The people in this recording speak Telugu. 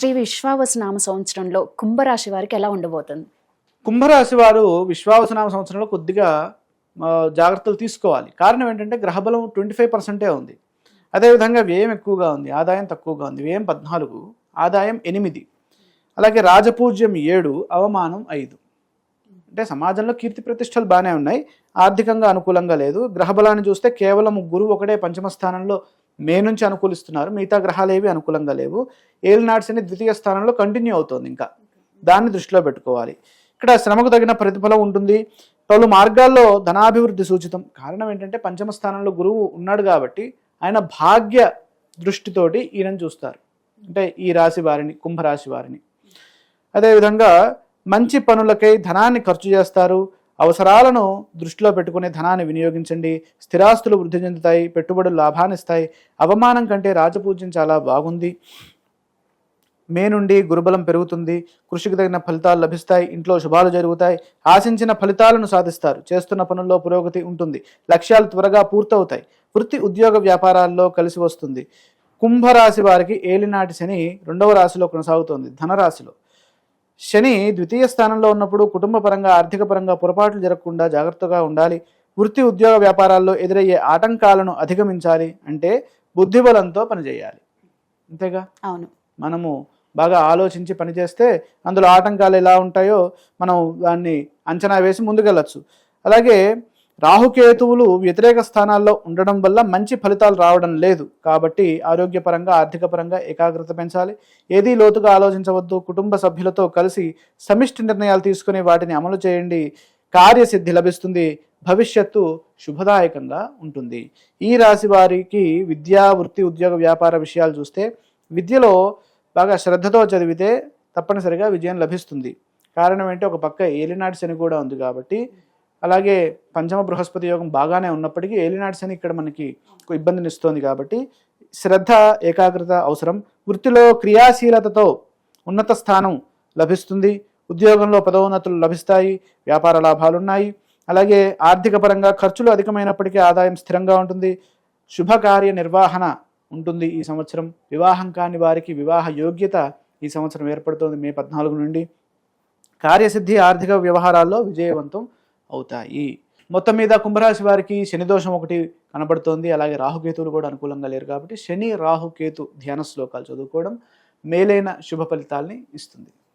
శ్రీ విశ్వావసనామ సంవత్సరంలో కుంభరాశి వారికి ఎలా ఉండబోతుంది? కుంభరాశి వారు విశ్వావసనామ సంవత్సరంలో కొద్దిగా జాగ్రత్తలు తీసుకోవాలి. కారణం ఏంటంటే గ్రహబలం ట్వంటీ ఫైవ్ పర్సెంటే ఉంది. అదేవిధంగా వ్యయం ఎక్కువగా ఉంది ఆదాయం తక్కువగా ఉంది. వ్యయం పద్నాలుగు ఆదాయం ఎనిమిది. అలాగే రాజపూజ్యం ఏడు అవమానం ఐదు. అంటే సమాజంలో కీర్తి ప్రతిష్టలు బాగానే ఉన్నాయి. ఆర్థికంగా అనుకూలంగా లేదు. గ్రహబలాన్ని చూస్తే కేవలం గురువు ఒకటే పంచమ స్థానంలో మే నుంచి అనుకూలిస్తున్నారు. మిగతా గ్రహాలు ఏవి అనుకూలంగా లేవు. ఏలినాడ్స్ అని ద్వితీయ స్థానంలో కంటిన్యూ అవుతుంది ఇంకా. దాన్ని దృష్టిలో పెట్టుకోవాలి. ఇక్కడ శ్రమకు తగిన ప్రతిఫలం ఉంటుంది. పలు మార్గాల్లో ధనాభివృద్ధి సూచితం. కారణం ఏంటంటే పంచమ స్థానంలో గురువు ఉన్నాడు కాబట్టి ఆయన భాగ్య దృష్టితోటి ఈయనను చూస్తారు. అంటే ఈ రాశి వారిని కుంభరాశి వారిని. అదేవిధంగా మంచి పనులకై ధనాన్ని ఖర్చు చేస్తారు. అవసరాలను దృష్టిలో పెట్టుకునే ధనాన్ని వినియోగించండి. స్థిరాస్తులు వృద్ధి చెందుతాయి పెట్టుబడులు లాభాన్నిస్తాయి అవమానం కంటే రాజపూజ్యం చాలా బాగుంది. మే నుండి గురుబలం పెరుగుతుంది. కృషికి తగిన ఫలితాలు లభిస్తాయి. ఇంట్లో శుభాలు జరుగుతాయి. ఆశించిన ఫలితాలను సాధిస్తారు. చేస్తున్న పనుల్లో పురోగతి ఉంటుంది. లక్ష్యాలు త్వరగా పూర్తవుతాయి. వృత్తి ఉద్యోగ వ్యాపారాల్లో కలిసి వస్తుంది. కుంభరాశి వారికి ఏలినాటి శని రెండవ రాశిలో కొనసాగుతోంది. ధనరాశిలో. శని ద్వితీయ స్థానంలో ఉన్నప్పుడు కుటుంబ పరంగా ఆర్థిక పరంగా పొరపాట్లు జరగకుండా జాగ్రత్తగా ఉండాలి. వృత్తి ఉద్యోగ వ్యాపారాల్లో ఎదురయ్యే ఆటంకాలను అధిగమించాలి అంటే బుద్ధిబలంతో పనిచేయాలి. అంతేగా? అవును. మనము బాగా ఆలోచించి పనిచేస్తే అందులో ఆటంకాలు ఎలా ఉంటాయో మనం దాన్ని అంచనా వేసి ముందుకెళ్ళచ్చు. అలాగే రాహుకేతువులు వ్యతిరేక స్థానాల్లో ఉండడం వల్ల మంచి ఫలితాలు రావడం లేదు. కాబట్టి ఆరోగ్యపరంగా ఆర్థిక పరంగా ఏకాగ్రత పెంచాలి. ఏదీ లోతుగా ఆలోచించవద్దు. కుటుంబ సభ్యులతో కలిసి సమిష్టి నిర్ణయాలు తీసుకుని వాటిని అమలు చేయండి. కార్యసిద్ధి లభిస్తుంది. భవిష్యత్తు శుభదాయకంగా ఉంటుంది. ఈ రాశి వారికి విద్యా వృత్తి ఉద్యోగ వ్యాపార విషయాలు చూస్తే విద్యలో బాగా శ్రద్ధతో చదివితే తప్పనిసరిగా విజయం లభిస్తుంది. కారణం ఏంటి ఒక పక్క ఏలినాటి శని కూడా ఉంది కాబట్టి అలాగే పంచమ బృహస్పతి యోగం బాగానే ఉన్నప్పటికీ ఏలినాటి శని ఇక్కడ మనకి ఒక ఇబ్బందిని ఇస్తోంది కాబట్టి శ్రద్ధ ఏకాగ్రత అవసరం. వృత్తిలో క్రియాశీలతతో ఉన్నత స్థానం లభిస్తుంది. ఉద్యోగంలో పదోన్నతులు లభిస్తాయి. వ్యాపార లాభాలు ఉన్నాయి అలాగే ఆర్థిక పరంగా ఖర్చులు అధికమైనప్పటికీ ఆదాయం స్థిరంగా ఉంటుంది. శుభకార్య నిర్వహణ ఉంటుంది ఈ సంవత్సరం. వివాహం కాని వారికి వివాహ యోగ్యత ఈ సంవత్సరం ఏర్పడుతోంది మే పద్నాలుగు నుండి. కార్యసిద్ధి ఆర్థిక వ్యవహారాల్లో విజయవంతం. అవుతాయి. మొత్తం మీద కుంభరాశి వారికి శని దోషం ఒకటి కనబడుతోంది. అలాగే రాహుకేతువులు కూడా అనుకూలంగా లేరు కాబట్టి శని రాహుకేతు ధ్యాన శ్లోకాలు చదువుకోవడం మేలైన శుభ ఫలితాల్ని ఇస్తుంది.